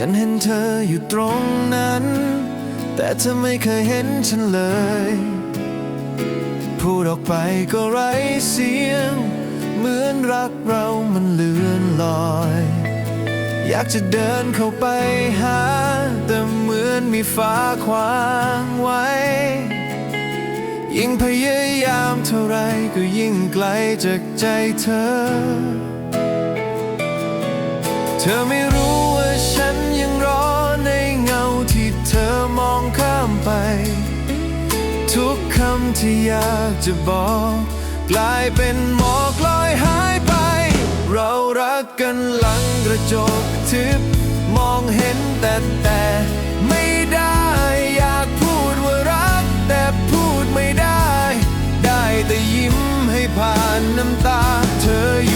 ฉันเห็นเธออยู่ตรงนั้น แต่เธอไม่เคยเห็นฉันเลย พูดออกไปก็ไร้เสียง เหมือนรักเรามันเลือนลอย อยากจะเดินเข้าไปหา แต่เหมือนมีฟ้าขวางไว้ ยิ่งพยายามเท่าไรก็ยิ่งไกลจากใจเธอ เธอไม่รู้ำที่อยากจะบอก กลายเป็นหมอกลอยหายไป เรารักกันหลังกระจกทึบ มองเห็นแต่แต่ไม่ได้อยากพูดว่ารัก แต่พูดไม่ได้ ได้แต่ยิ้มให้ผ่านน้ำตาเธออยู่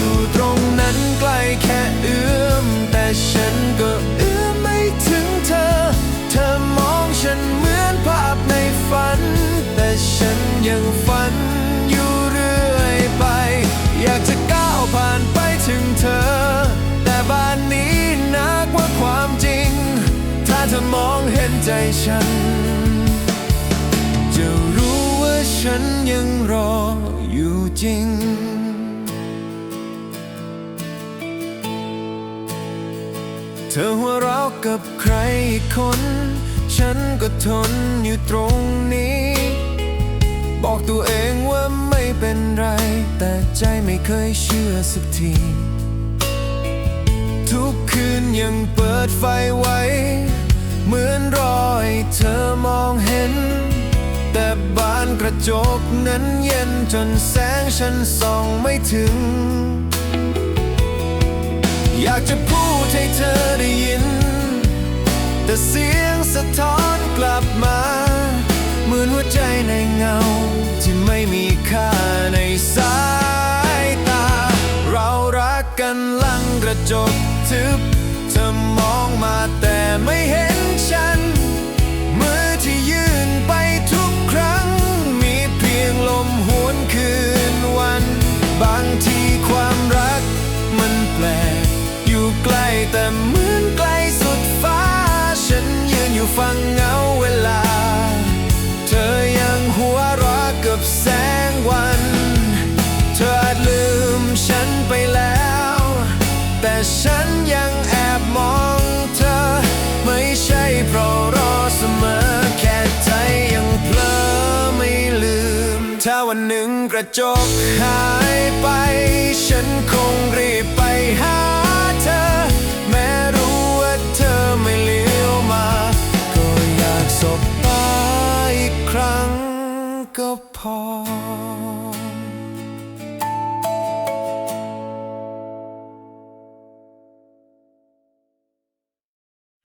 ใจฉัน จะรู้ว่าฉันยังรออยู่จริง เธอหัวเราะกับใครอีกคน ฉันก็ทนอยู่ตรงนี้ บอกตัวเองว่าไม่เป็นไร แต่ใจไม่เคยเชื่อสักที ทุกคืนยังเปิดไฟไว้ เหมือนรอยเธอมองเห็น แต่บานกระจกนั้นเย็นจนแสงฉันส่องไม่ถึง อยากจะพูดให้เธอได้ยิน แต่เสียงสะท้อนกลับมาเหมือนหัวใจในเงาที่ไม่มีค่าในสายตา เรารักกันลังกระจกทึบเธอมองมาแต่ไม่เห็น ยังแอบมองเธอ ไม่ใช่เพราะรอเสมอ แค่ใจยังเพลอไม่ลืม ถ้าวันหนึ่งกระจกหายไป ฉันคงรีบไปหาเธอ แม้รู้ว่าเธอไม่เลี้ยวมา ก็อยากสบตาอีกครั้งก็พอ